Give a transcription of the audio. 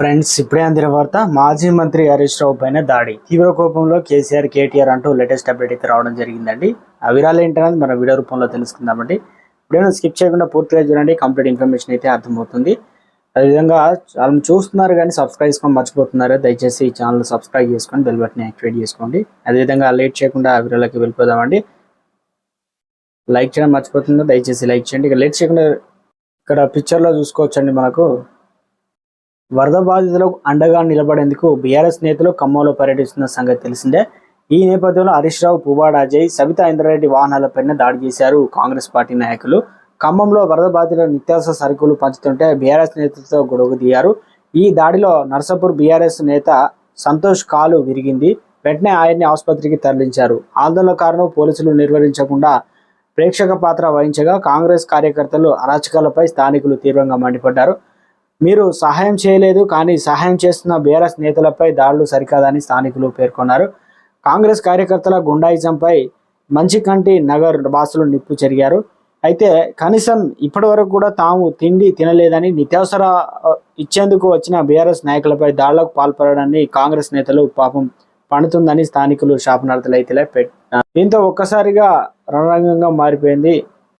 Friends ఇప్పుడే అందిన వార్త మాజీ మంత్రి హరీష్ రావు పైన దాడి. తీవ్ర కోపంలో కేసీఆర్ కేటీఆర్ అంటూ లేటెస్ట్ అప్డేట్ అయితే రావడం జరిగిందండి. ఆ వివరాలు ఏంటనేది మన వీడియో రూపంలో తెలుసుకుందామండి. ఇప్పుడైనా స్కిప్ చేయకుండా పూర్తిగా చూడండి కంప్లీట్ ఇన్ఫర్మేషన్ అయితే అర్థమవుతుంది. అదేవిధంగా చాలా చూస్తున్నారు కానీ సబ్స్క్రైబ్ చేసుకొని మర్చిపోతున్నారు దయచేసి ఈ ఛానల్ సబ్స్క్రైబ్ చేసుకొని బెల్ బటన్ యాక్టివేట్ చేసుకోండి. అదేవిధంగా లేట్ చేయకుండా ఆ వీడియోలోకి వెళ్ళిపోదామండి. లైక్ చేయడం మర్చిపోతుందో దయచేసి లైక్ చేయండి. ఇక లేట్ చేయకుండా ఇక్కడ పిక్చర్లో చూసుకోవచ్చండి మనకు. వరద బాధితులకు అండగా నిలబడేందుకు బీఆర్ఎస్ నేతలు ఖమ్మంలో పర్యటిస్తున్న సంగతి తెలిసిందే. ఈ నేపథ్యంలో హరీష్ రావు పువ్వాడ అజయ్ సబితా ఇంద్రారెడ్డి వాహనాలపైన దాడి చేశారు కాంగ్రెస్ పార్టీ నాయకులు. ఖమ్మంలో వరద బాధితుల నిత్యావసర సరుకులు పంచుతుంటే బీఆర్ఎస్ నేతలతో గొడవకు దిగారు. ఈ దాడిలో నర్సాపూర్ బీఆర్ఎస్ నేత సంతోష్ కాలు విరిగింది. వెంటనే ఆయన్ని ఆసుపత్రికి తరలించారు. ఆందోళనకారులను పోలీసులు నిర్వహించకుండా ప్రేక్షక పాత్ర వహించగా కాంగ్రెస్ కార్యకర్తలు అరాచకాలపై స్థానికులు తీవ్రంగా మండిపడ్డారు. మీరు సహాయం చేయలేదు కానీ సహాయం చేస్తున్న బీఆర్ఎస్ నేతలపై దాడులు సరికాదని స్థానికులు పేర్కొన్నారు. కాంగ్రెస్ కార్యకర్తల గుండాయిజంపై మంచికంటి నగర్ బాసులు నిప్పు చెరిగారు. అయితే కనీసం ఇప్పటి వరకు కూడా తాము తిండి తినలేదని నిత్యావసర ఇచ్చేందుకు వచ్చిన బీఆర్ఎస్ నాయకులపై దాడులకు పాల్పడడాన్ని కాంగ్రెస్ నేతలు పాపం పండుతుందని స్థానికులు శాపనార్థులు అయితే దీంతో ఒక్కసారిగా రణరంగంగా మారిపోయింది